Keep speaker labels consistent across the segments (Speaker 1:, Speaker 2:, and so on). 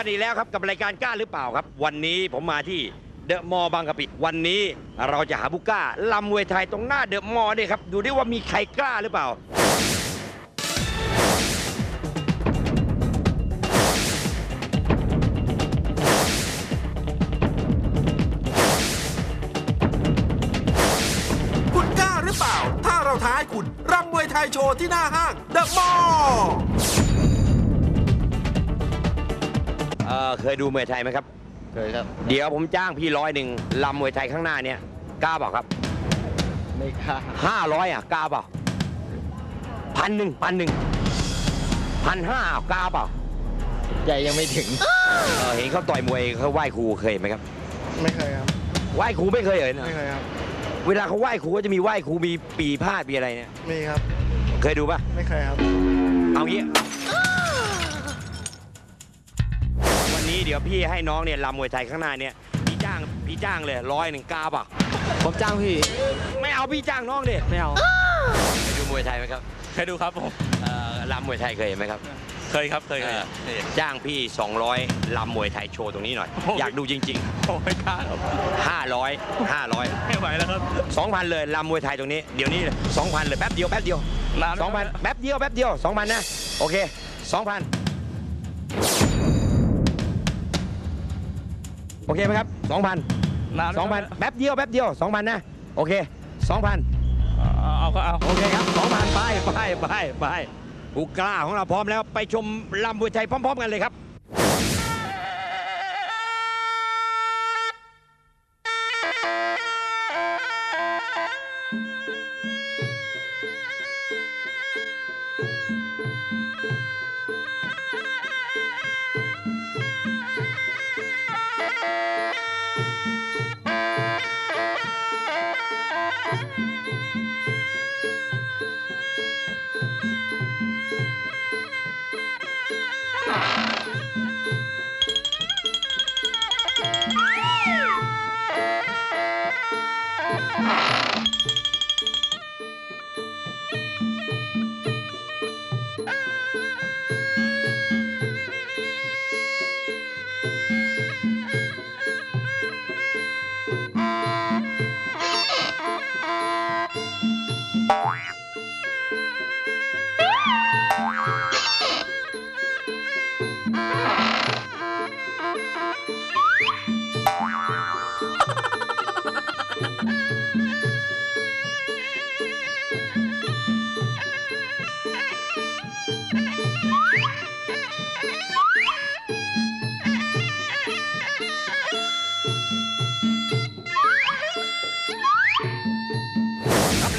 Speaker 1: กันอีกแล้วครับกับรายการกล้าหรือเปล่าครับ วันนี้ผมมาที่เดอะมอลล์บางกะปิวันนี้เราจะหาบุก้าลำมวยไทยตรงหน้าเดอะมอลล์เนี่ยครับดูดิว่ามีใครกล้าหรือเปล่า
Speaker 2: คุณกล้าหรือเปล่า ถ้าเราท้ายคุณรำมวยไทยโชว์ที่หน้าห้างเดอะมอลล์
Speaker 1: เออเคยดูมวยไทยไหมครับ
Speaker 3: เคยครับ
Speaker 1: เดี๋ยวผมจ้างพี่ร้อยหนึ่งลำมวยไทยข้างหน้าเนี่ยกล้าเปล่าครับ
Speaker 3: ไม่กล้า
Speaker 1: ห้าร้อยอะกล้าเปล่าพันหนึ่งพันหนึ่งพันห้ากล้าเปล่า
Speaker 3: ใจยังไม่ถึง
Speaker 1: เออเห็นเขาต่อยมวยเขาไหว้ครูเคยไหมครับ
Speaker 3: ไม่เคยครับ
Speaker 1: ไหว้ครูไม่เคยเห็นเหรอ
Speaker 3: ไม่เคยครับ
Speaker 1: เวลาเขาไหว้ครูก็จะมีไหว้ครูมีปีพาดมีอะไรเนี่ย
Speaker 3: มีครับ
Speaker 1: เคยดูปะ
Speaker 3: ไม่เคยครับ
Speaker 1: ยวพี่ให้น้องเนี่ยลำมวยไทยข้างหน้าเนี่ยพี่จ้างพี่จ้างเลยร้อยหนึ่งกล้าเปล่า
Speaker 4: ผมจ้างพี่
Speaker 1: ไม่เอาพี่จ้างน้องดิ
Speaker 4: ไม่เอา
Speaker 1: เคยดูมวยไทยไหมครับ
Speaker 4: เคยดูครับผม
Speaker 1: เอ่อลำมวยไทยเคยเห็นไหมครับ
Speaker 4: เคยครับเคยเคย
Speaker 1: เออจ้างพี่ 200ลำมวยไทยโชว์ตรงนี้หน่อย
Speaker 4: โอ้โห
Speaker 1: อยากดูจริง
Speaker 4: ผมไม่กล้าครับ
Speaker 1: ๆ 500 500
Speaker 4: ไม่ไหวแล้วครับ
Speaker 1: 2,000เลยลำมวยไทยตรงนี้ เดี๋ยวนี้2,000เลยแป๊บเดียวแป๊บเดียว นา
Speaker 4: นไหม
Speaker 1: 2,000แป๊บเดียวแป๊บเดียว2,000นะ โอเค2,000 โอเคไหมครับ2,000
Speaker 4: นานไหม
Speaker 1: 2,000แป๊บเดียวแป๊บเดียว2,000นะ โอเค2,000
Speaker 4: เอาเอาก็เอา
Speaker 1: โอเคครับ2,000ไปไปไปไปผู้กล้าของเราพร้อมแล้วไปชมลำมวยไทยพร้อม ๆ กันเลยครับ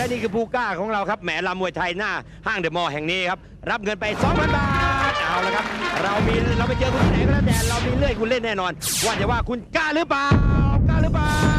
Speaker 1: และนี่คือผู้กล้าของเราครับแหมลำมวยไทยหน้าห้างเดอะมอลล์แห่งนี้ครับรับเงินไป2,000บาทเอาละครับ เรามีเราไปเจอคุณที่ไหนก็แล้วแต่เรามีเลื่อยคุณเล่นแน่นอน ว่าจะว่าคุณกล้าหรือเปล่ากล้าหรือเปล่า